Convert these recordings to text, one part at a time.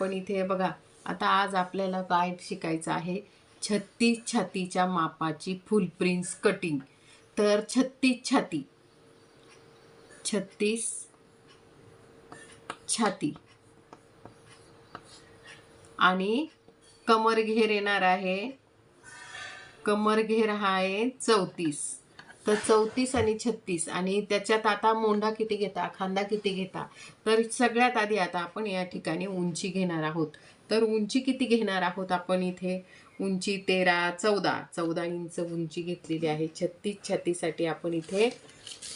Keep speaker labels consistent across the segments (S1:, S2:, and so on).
S1: पण इथे बघा आता आज आपल्याला काय शिकायचं आहे छत्तीस छातीच्या मापाची फुल प्रिन्स कटिंग तर छत्तीस छाती. छत्तीस छाती. आणि कमर घेर येणार आहे. कमर घेर हा आहे चौतीस. तर चौतीस आणि छत्तीस. आणि त्याच्यात आता मोंढा किती घेता खांदा किती घेता? तर सगळ्यात आधी आता आपण या ठिकाणी उंची घेणार आहोत. तर उंची किती घेणार आहोत आपण इथे? उंची तेरा चौदा. चौदा इंच उंची घेतलेली आहे. छत्तीस छातीसाठी आपण इथे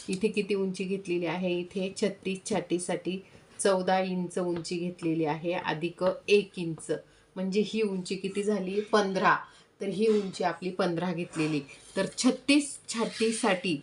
S1: इथे किती उंची घेतलेली आहे? इथे छत्तीस छातीसाठी चौदा इंच उंची घेतलेली आहे. अधिक एक इंच. म्हणजे ही उंची किती झाली? पंधरा. तर ही उंची आपली पंधरा घेतलेली. तर छत्तीस छातीसाठी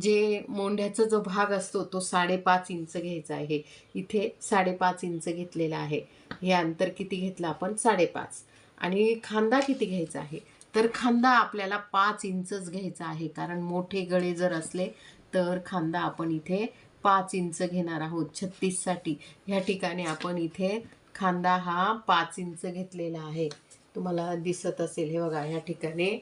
S1: जे मोंढ्याचा जो भाग असतो तो साडेपाच इंच घ्यायचा आहे. इथे साडेपाच इंच घेतलेला आहे. हे अंतर किती घेतलं आपण? साडेपाच. आणि खांदा किती घ्यायचा आहे? तर खांदा आपल्याला पाच इंचच घ्यायचा आहे. कारण मोठे गळे जर असले तर खांदा आपण इथे पाच इंच घेणार आहोत. छत्तीससाठी. ह्या ठिकाणी आपण इथे खांदा हा पाच इंच घेतलेला आहे. तुम्हाला दिसत असेल हे बघा ह्या ठिकाणी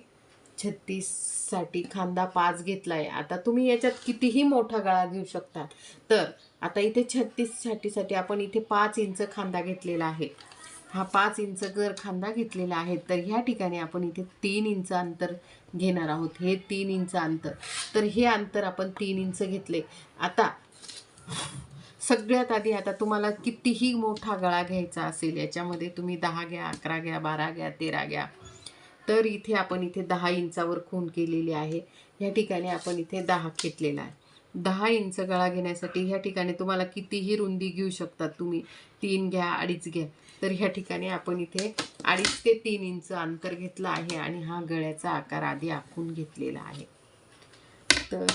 S1: छत्तीससाठी खांदा पाच घेतला आहे आता तुम्ही याच्यात कितीही मोठा गळा घेऊ शकता तर आता इथे छत्तीस छातीसाठी आपण इथे पाच इंच खांदा घेतलेला आहे. हा पाच इंच जर खांदा घेतलेला आहे तर ह्या ठिकाणी आपण इथे तीन इंच अंतर घेणार आहोत. हे तीन इंच अंतर. तर हे अंतर आपण तीन इंच घेतले. आता सगळ्यात आधी आता तुम्हाला कितीही मोठा गळा घ्यायचा असेल याच्यामध्ये तुम्ही दहा घ्या अकरा घ्या बारा घ्या तेरा घ्या तर इथे आपण इथे दहा इंचावर खून केलेली आहे. ह्या ठिकाणी आपण इथे दहा घेतलेला आहे. दहा इंच गळा घेण्यासाठी ह्या ठिकाणी तुम्हाला कितीही रुंदी घेऊ शकतात तुम्ही. तीन घ्या अडीच घ्या. तर ह्या ठिकाणी आपण इथे अडीच ते तीन इंच अंतर घेतलं आहे आणि हा गळ्याचा आकार आधी आखून घेतलेला आहे. तर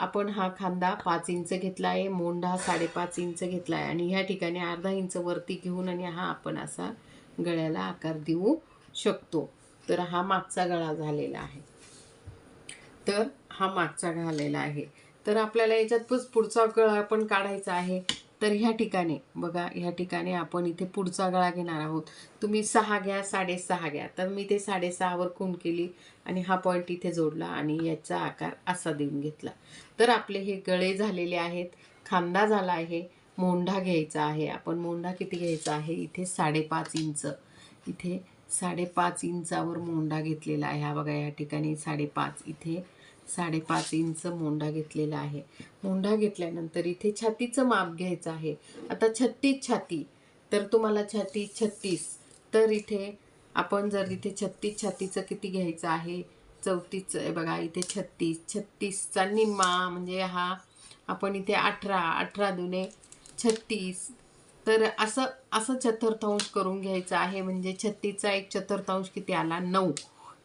S1: आपण हा खांदा पाच इंच घेतला आहे मोंढा साडेपाच इंच घेतला आहे आणि ह्या ठिकाणी अर्धा इंच वरती घेऊन आणि हा आपण असा गळ्याला आकार देऊ शकतो. तर हा मागचा गळा झालेला आहे. तर हा मागचा घालेला आहे. तर आपल्याला याच्यात पुढचा गळा पण काढायचा आहे. तर ह्या ठिकाणी बघा ह्या ठिकाणी आपण इथे पुढचा गळा घेणार आहोत. तुम्ही सहा घ्या साडेसहा घ्या. तर मी ते साडेसहावर खून केली आणि हा पॉईंट इथे जोडला आणि याचा आकार असा देऊन घेतला. तर आपले हे गळे झालेले आहेत खांदा झाला आहे मोंढा घ्यायचा आहे. आपण मोंढा किती घ्यायचा आहे? इथे साडेपाच इंच. इथे साडेपाच इंचावर मोंढा घेतलेला आहे. हा बघा या ठिकाणी साडेपाच. इथे साडेपाच इंच मोंडा घेतलेला आहे. मोंढा घेतल्यानंतर इथे छातीचं माप घ्यायचं आहे. आता छत्तीस छाती. तर तुम्हाला छाती छत्तीस. तर इथे आपण जर इथे छत्तीस छातीचं किती घ्यायचं आहे? चौतीस बघा इथे छत्तीस. छत्तीसचा निम्मा म्हणजे हा आपण इथे अठरा अठरा दुने छत्तीस. तर असं असं चतुर्थांश करून घ्यायचं आहे. म्हणजे छत्तीसचा एक चतुर्थांश किती आला? नऊ.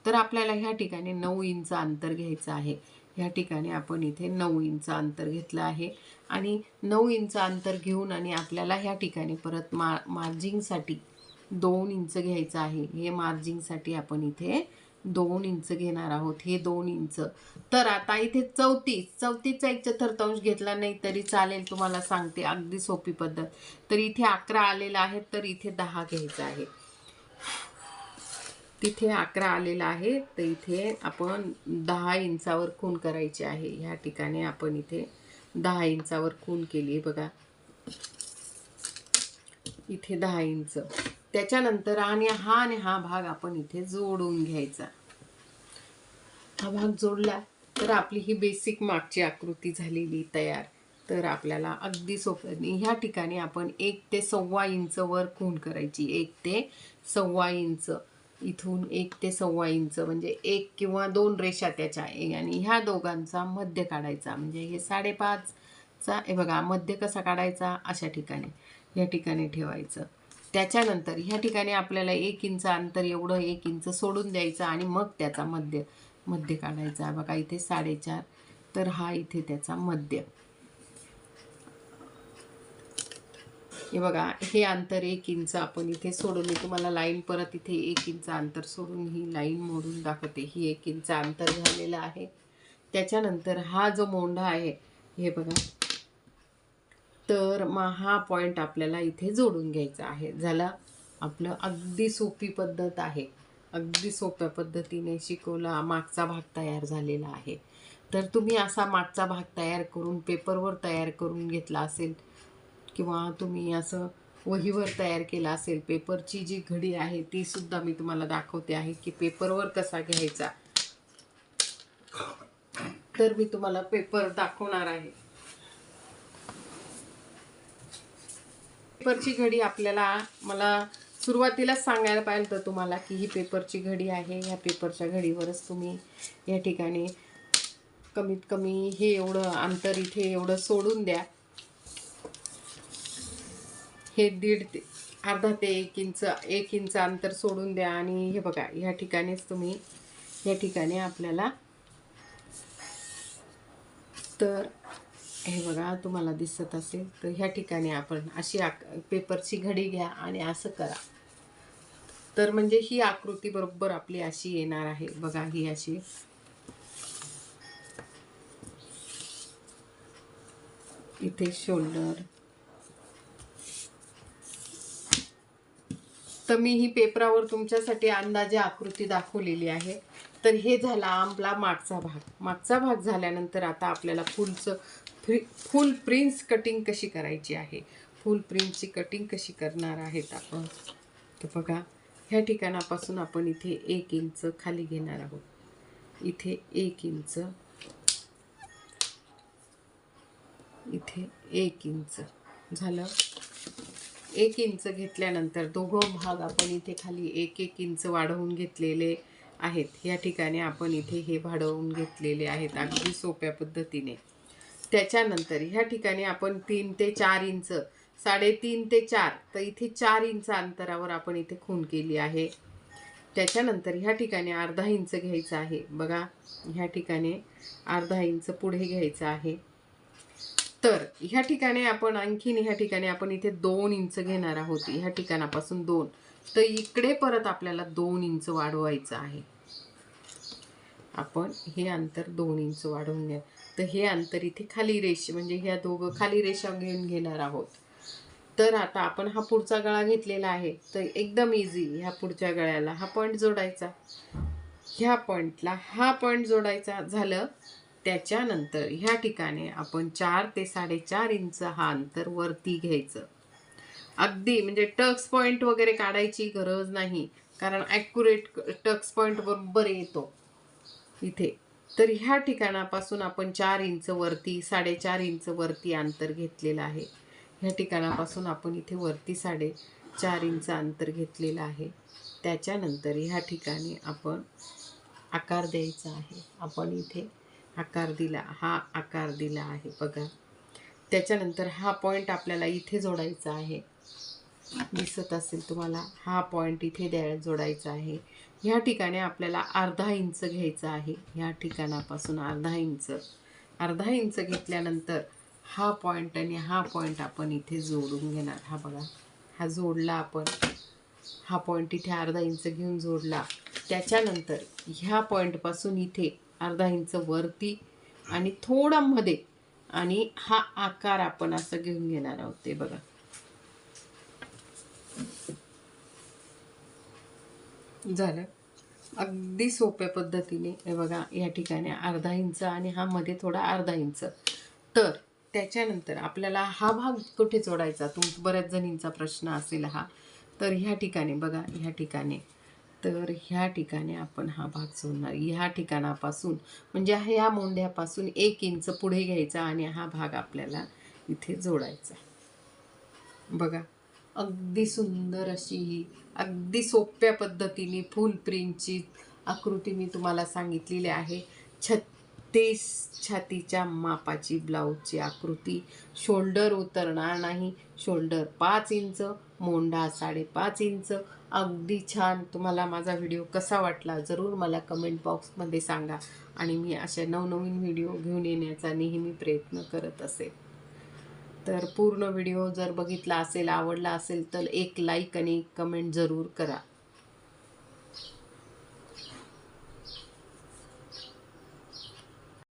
S1: तर आपल्याला ह्या ठिकाणी नऊ इंच अंतर घ्यायचं आहे. ह्या ठिकाणी आपण इथे नऊ इंच अंतर घेतलं आहे. आणि नऊ इंच अंतर घेऊन आणि आपल्याला ह्या ठिकाणी परत मा मार्जिंगसाठी दोन इंच घ्यायचं आहे. हे मार्जिंगसाठी आपण इथे दोन इंच घेणार आहोत. हे दोन इंच. तर आता इथे चौतीस. चौतीसचा एक चतुर्थांश घेतला नाही तरी चालेल तुम्हाला सांगते. अगदी सोपी पद्धत. तर इथे अकरा आलेला आहे तर इथे दहा घ्यायचं आहे. तिथे अकरा आलेला आहे तर इथे आपण दहा इंचावर खून करायची आहे. ह्या ठिकाणी आपण इथे दहा इंचावर खून केली बघा. इथे दहा इंच. त्याच्यानंतर आणि हा आणि हा भाग आपण इथे जोडून घ्यायचा. हा भाग जोडला तर आपली ही बेसिक मागची आकृती झालेली तयार. तर आपल्याला अगदी सोपं ह्या ठिकाणी आपण एक ते सव्वा इंचवर खूण करायची. एक ते सव्वा इंच. इथून एक ते सव्वा इंच म्हणजे एक किंवा दोन रेषा त्याच्या ए- आणि ह्या दोघांचा मध्य काढायचा. म्हणजे हे साडेपाचचा हे बघा मध्य कसा काढायचा? अशा ठिकाणी या ठिकाणी ठेवायचं. त्याच्यानंतर ह्या ठिकाणी आपल्याला एक इंच अंतर एवढं एक इंच सोडून द्यायचं आणि मग त्याचा मध्य मध्य काढायचा. बघा इथे साडेचार तर हा इथे त्याचा मध्य. हे बघा हे अंतर एक इंच आपण इथे सोडून मी तुम्हाला लाईन परत इथे एक इंच अंतर सोडून ही लाईन मोडून दाखवते. ही एक इंच अंतर झालेलं आहे. त्याच्यानंतर हा जो मोंढा आहे हे बघा. तर मग हा पॉईंट आपल्याला इथे जोडून घ्यायचा आहे. झाला आपलं अगदी सोपी पद्धत आहे. अगदी सोप्या पद्धतीने शिकवला मागचा भाग तयार झालेला आहे. तर तुम्ही असा मागचा भाग तयार करून पेपरवर तयार करून घेतला असेल किंवा तुम्ही असं वहीवर तयार केला असेल पेपरची जी घडी आहे ती सुद्धा मी तुम्हाला दाखवते आहे की पेपरवर कसा घ्यायचा. तर मी तुम्हाला पेपर दाखवणार आहे. पेपरची घडी आपल्याला मला सुरुवातीलाच सांगायला पाहिजे तर तुम्हाला की ही पेपरची घडी आहे ह्या पेपरच्या घडीवरच तुम्ही या ठिकाणी कमीत कमी हे एवढं अंतर इथे एवढं सोडून द्या. हे दीड ते अर्धा ते एक इंच एक इंच अंतर सोडून द्या आणि हे बघा ह्या ठिकाणीच तुम्ही या ठिकाणी आपल्याला तर हे बघा तुम्हाला दिसत असेल तर ह्या ठिकाणी आपण अशी आक पेपरची घडी घ्या आणि असं करा. तर म्हणजे ही आकृती बरोबर आपली अशी येणार आहे. बघा ही अशी. इथे शोल्डर तर मी ही पेपरावर तुमच्यासाठी अंदाजे आकृती दाखवलेली आहे. तर हे झाला आंबला मागचा भाग. मागचा भाग झाल्यानंतर आता आपल्याला फुलचं फ्री फुल प्रिन्स कटिंग कशी करायची आहे? फुल प्रिन्सची कटिंग कशी करणार आहेत आपण? तर बघा ह्या ठिकाणापासून आपण इथे एक इंच खाली घेणार आहोत. इथे एक इंच इथे एक इंच. झालं? एक इंच घेतल्यानंतर दोघं भाग आपण इथे खाली एक एक इंच वाढवून घेतलेले आहेत. या ठिकाणी आपण इथे हे वाढवून घेतलेले आहेत अगदी सोप्या पद्धतीने. त्याच्यानंतर ह्या ठिकाणी आपण तीन ते चार इंच साडेतीन ते चार तर इथे चार इंच अंतरावर आपण इथे खून केली आहे. त्याच्यानंतर ह्या ठिकाणी अर्धा इंच घ्यायचं आहे. बघा ह्या ठिकाणी अर्धा इंच पुढे घ्यायचं आहे. तर ह्या ठिकाणी आपण आणखीन ह्या ठिकाणी आपण इथे दोन इंच घेणार आहोत. ह्या ठिकाणापासून दोन. तर इकडे परत आपल्याला दोन इंच वाढवायचं आहे. आपण हे अंतर दोन इंच वाढवून घ्या. तर हे अंतर इथे खाली रेष म्हणजे ह्या दोघं खाली रेषा घेऊन घेणार आहोत. तर आता आपण हा पुढचा गळा घेतलेला आहे. तर एकदम इझी ह्या पुढच्या गळ्याला हा पॉईंट जोडायचा. ह्या पॉईंटला हा पॉईंट जोडायचा. झालं. त्याच्यानंतर ह्या ठिकाणी आपण चार ते साडेचार इंच हा अंतर वरती घ्यायचं. अगदी म्हणजे टक्स पॉईंट वगैरे काढायची गरज नाही कारण ॲक्युरेट टक्स पॉईंट बरोबर येतो इथे. तर ह्या ठिकाणापासून आपण चार इंच वरती साडेचार इंच वरती अंतर घेतलेलं आहे. ह्या ठिकाणापासून आपण इथे वरती साडे चार इंच अंतर घेतलेलं आहे. त्याच्यानंतर ह्या ठिकाणी आपण आकार द्यायचा आहे. आपण इथे आकार दिला हा आकार दिला आहे बघा. त्याच्यानंतर हा पॉईंट आपल्याला इथे जोडायचा आहे. दिसत असेल तुम्हाला हा पॉईंट इथे द्या जोडायचा आहे. ह्या ठिकाणी आपल्याला अर्धा इंच घ्यायचा आहे. ह्या ठिकाणापासून अर्धा इंच. अर्धा इंच घेतल्यानंतर हा पॉईंट आणि हा पॉईंट आपण इथे जोडून घेणार. हा बघा हा जोडला आपण. हा पॉईंट इथे अर्धा इंच घेऊन जोडला. त्याच्यानंतर ह्या पॉईंटपासून इथे अर्धा इंच वरती आणि थोडा मध्ये. आणि हा आकार आपण असं घेऊन घेणार आहोत ते बघा. झालं. अगदी सोप्या पद्धतीने हे बघा या ठिकाणी अर्धा इंच आणि हा मध्ये थोडा अर्धा इंच. तर त्याच्यानंतर आपल्याला हा भाग कुठे जोडायचा? तुम बऱ्याच जणींचा प्रश्न असेल हा. तर ह्या ठिकाणी बघा ह्या ठिकाणी. तर ह्या ठिकाणी आपण हा भाग जोडणार ह्या ठिकाणापासून म्हणजे ह्या मोंढ्यापासून एक इंच पुढे घ्यायचा आणि हा भाग आपल्याला इथे जोडायचा. बघा अगदी सुंदर अशी ही अगदी सोप्या पद्धतीने फुल प्रिंटची आकृती मी तुम्हाला सांगितलेली आहे. तेच छातीच्या मापाची ब्लाऊजची आकृती. शोल्डर उतरणार नाही. शोल्डर पाच इंच मोंढा साडेपाच इंच. अगदी छान. तुम्हाला माझा व्हिडिओ कसा वाटला जरूर मला कमेंट बॉक्समध्ये सांगा. आणि मी अशा नवनवीन व्हिडिओ घेऊन येण्याचा नेहमी प्रयत्न करत असेल तर पूर्ण व्हिडिओ जर बघितला असेल आवडला असेल तर एक लाईक आणि कमेंट जरूर करा.